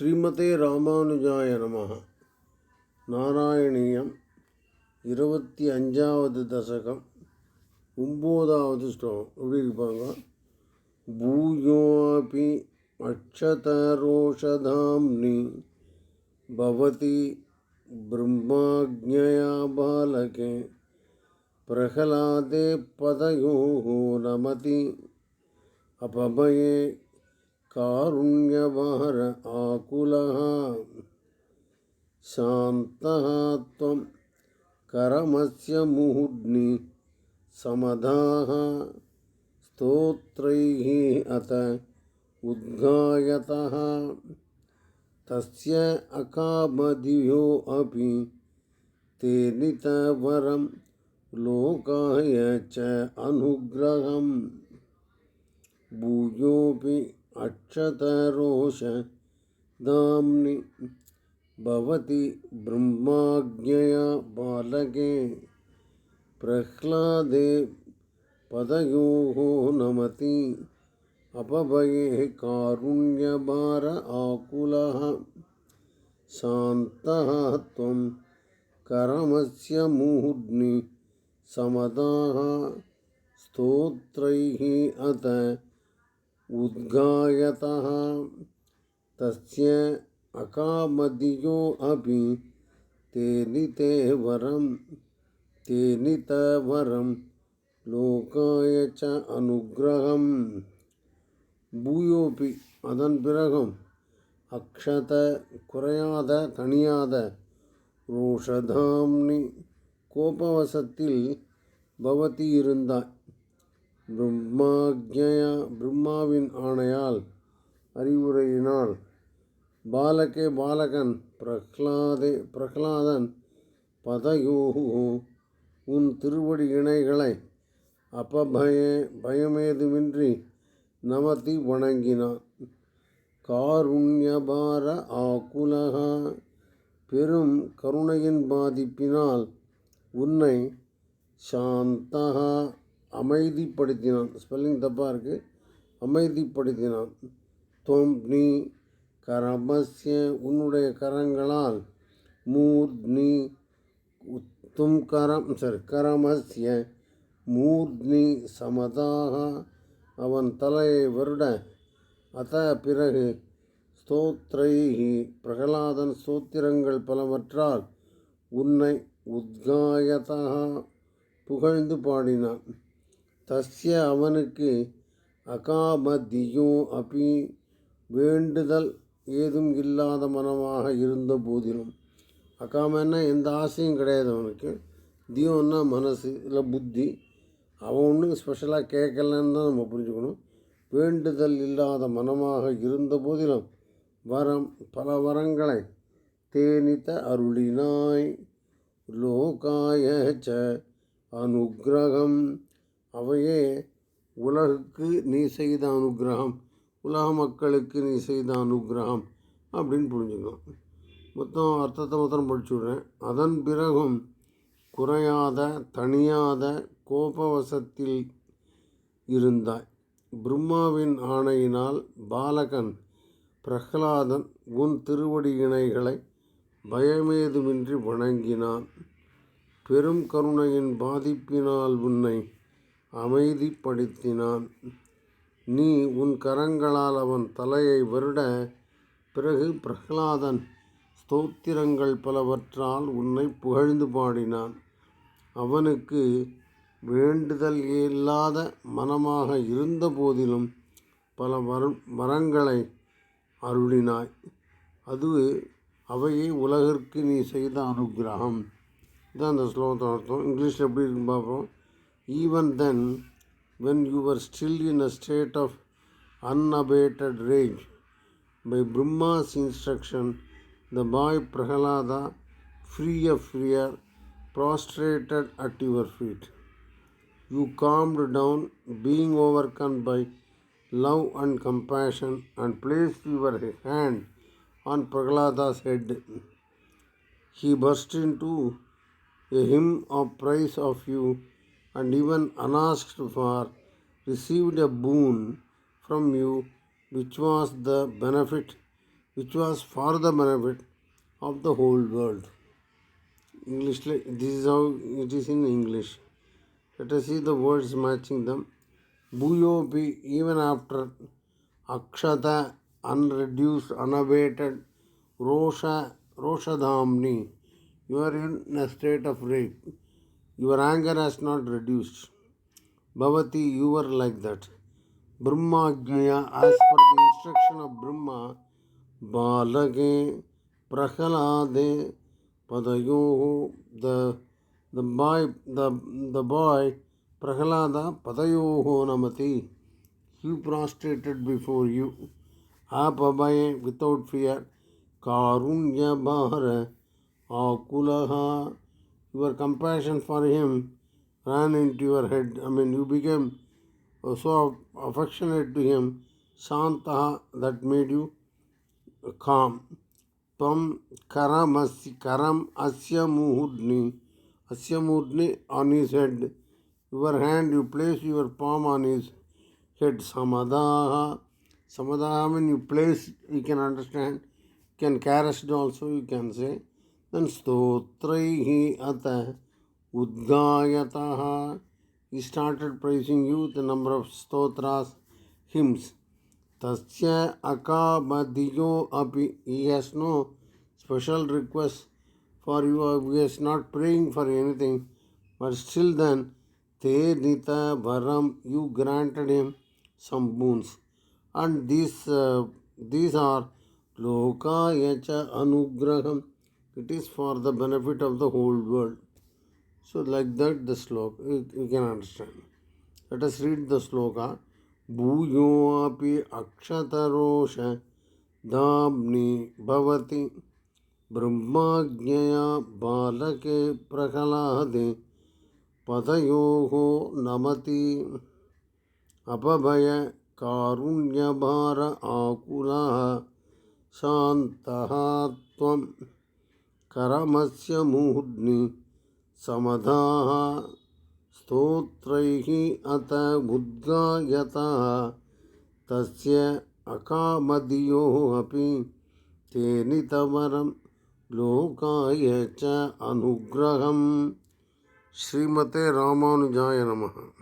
ஸ்ரீமதே ராமானுஜாய நமக நாராயணியம் இருபத்தி அஞ்சாவது தசகம் ஒம்போதாவது ஸ்லோகம். எப்படி இருப்பாங்க? பூயோபி அக்ஷதரோஷதாம்னி பவதி பிரம்மாஜயா பாலகே பிரகலாதே பதயோ நமதி அபமயே कारुण्यभार आकुलः शान्तः त्वं करमस्य मुहुड्नि समधाः स्तोत्रैः अत उद्गायतः तस्य अकामदिभ्यो अपि ते नितवरं लोकाय च अनुग्रहम्। भूयोऽपि अक्षतरोषधाम्नि भवति ब्रह्माज्ञया बालके प्रह्लादे पदयोः नमति अपभये कारुण्यभार आकुलः शान्तः त्वं करमस्य मुहुड्नि समदाः स्तोत्रैः अत उद्गायतः तस्य अकामदियो अपि तेनिते वरं तेनितवरं லோகாய ச அனுகிரகம் பூயோபி அதன் பிறகும் அக்ஷத குறையாத தணியாத ரோஷதாம்னி கோபவசத்தில் பவதி இருந்தாய் பிரம்மாஜ்ஞயா பிரம்மாவின் ஆணையால் அறிவுரையினால் பாலகே பாலகன் பிரஹ்லாதே பிரஹ்லாதன் பதயோகு உன் திருவடி இணைகளை அப்பபய பயமேதுமின்றி நமதி வணங்கினான். காருண்யபார ஆகுலகா பெரும் கருணையின் பாதிப்பினால் உன்னை சாந்தகா அமைதிப்படுத்தினான். ஸ்பெல்லிங் தப்பாக இருக்குது அமைதிப்படுத்தினான். தொம் நீ கரமஸ்ய உன்னுடைய கரங்களால் மூர்த்னி தும் கரம் சரி கரமஸ்ய மூர்த்னி சமதாக அவன் தலையை வருட. அத பிறகு ஸ்தோத்ரைஹி பிரகலாதன் ஸ்தோத்திரங்கள் பலவற்றால் உன்னை உத்காயதாக புகழ்ந்து பாடினான். தஸ்ய அவனுக்கு அகாமதியும் அபி வேண்டுதல் ஏதும் இல்லாத மனமாக இருந்த போதிலும். அகாமன்னா எந்த ஆசையும் கிடையாது அவனுக்கு. தியோன்னா மனசு இல்லை புத்தி. அவன் ஒன்றும் ஸ்பெஷலாக கேட்கலன்னு தான் நம்ம புரிஞ்சுக்கணும். வேண்டுதல் இல்லாத மனமாக இருந்த போதிலும் வரம் பல வரங்களை தேனித்த அருளினாய். லோகாய ச அனுகிரகம். அவையே உலகுக்கு நீ செய்த அனுகிரகம் உலக மக்களுக்கு நீ செய்த அனுகிரகம் அப்படின்னு புரிஞ்சுக்கணும். மொத்தம் அர்த்தத்தை மாத்திரம் படிச்சு விடுறேன். அதன் பிறகும் குறையாத தணியாத கோபவசத்தில் இருந்தாய். பிரம்மாவின் ஆணையினால் பாலகன் பிரஹ்லாதன் உன் திருவடி இணைகளை பயமேதுமின்றி வணங்கினான். பெரும் கருணையின் பாதிப்பினால் உன்னை அமைதிப்படுத்தினான். நீ உன் கரங்களால் அவன் தலையை வருட பிறகு பிரகலாதன் ஸ்தோத்திரங்கள் பலவற்றால் உன்னை புகழ்ந்து பாடினான். அவனுக்கு வேண்டுதல் இல்லாத மனமாக இருந்த போதிலும் பல வர வரங்களை அருளினாய். அது அவையே உலகிற்கு நீ செய்த அனுகிரகம். இதான் அந்த ஸ்லோகத்தோட அர்த்தம். இங்கிலீஷில் எப்படி இருக்குன்னு பார்ப்போம். even then when you were still in a state of unabated rage. By Brahma's instruction, the boy Prahalada, free of fear, prostrated at your feet. You calmed down, being overcome by love and compassion, and placed your hand on Prahlada's head. He burst into a hymn of praise of you and even unasked for, received a boon from you, which was the benefit which was for the benefit of the whole world. English, this is how it is in English. Let us see the words matching them. Bhuyopi, even after Akshata, unreduced, unabated, Rosha, Roshadhamni, you are in a state of rage. Your anger has not reduced. Bhavati, you were like that. Brahma Jnaya, as per the instruction of Brahma, Balage, Prahalade, Padayo, the the boy, the the boy, Prahalada, Padayo Namati, he prostrated before you. Apabaye, without fear, Karunya Bahara, Akulaha, your compassion for him ran into your head. I mean, you became so affectionate to him, Shantaha, that made you calm. Tvam karamasi karam asya muhudni, asya muhudni on his head. Your hand, you place your palm on his head. Samadaha, samadaha mean you place, you can understand. You can caress also, you can say. स्त्रोत्र अत अतः उद्गायत started pressing you the number of स्त्रोत्रा hymns तकाबियो अभी has no special request for you we has not praying for anything but still then ते नित वरम you granted him some boons and this these are लोकाय च अनुग्रहम it is for the benefit of the whole world. So, like that, the sloka, you, you can understand. Let us read the sloka. भूयोऽपि अक्षतरोष दाम्नि भवति ब्रह्माज्ञया बालके प्रह्लादे पदयोः नमति अपभय कारुण्यभार आकुलः शान्तः त्वम् करमस्य मूर्ध्नि समधाः स्तोत्रैः अत उद्गायतः तस्य अकामदियोः अपि लोकाय च अनुग्रहं श्रीमते रामानुजाय नमः।